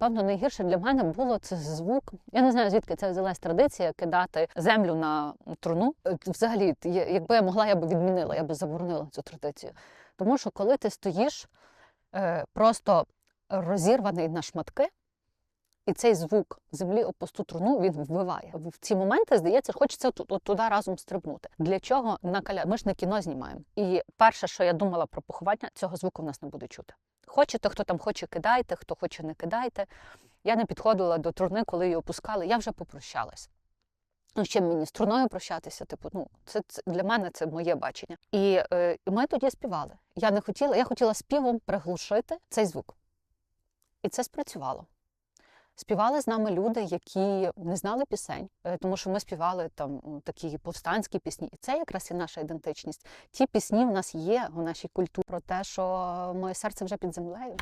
Певно, найгірше для мене було це звук. Я не знаю, звідки це взялась традиція кидати землю на труну. Е, Взагалі, якби я могла, я б відмінила, я б заборонила цю традицію. Тому що коли ти стоїш е, просто розірваний на шматки, і цей звук землі об пусту труну він вбиває. В ці моменти здається, хочеться ту- от туди разом стрибнути. Для чого накаля? Ми ж не кіно знімаємо. І перше, що я думала про поховання, цього звуку в нас не буде чути. Хочете, хто там хоче, кидайте, хто хоче, не кидайте. Я не підходила до труни, коли її опускали. Я вже попрощалась. Ну, ще мені з труною прощатися, типу, ну це, це для мене це моє бачення. І, е, ми тоді співали. Я не хотіла, я хотіла співом приглушити цей звук. І це спрацювало. Співали з нами люди, які не знали пісень, е, тому що ми співали там такі повстанські пісні. І це якраз і наша ідентичність. Ті пісні в нас є у нашій культурі про те, що моє серце вже під землею.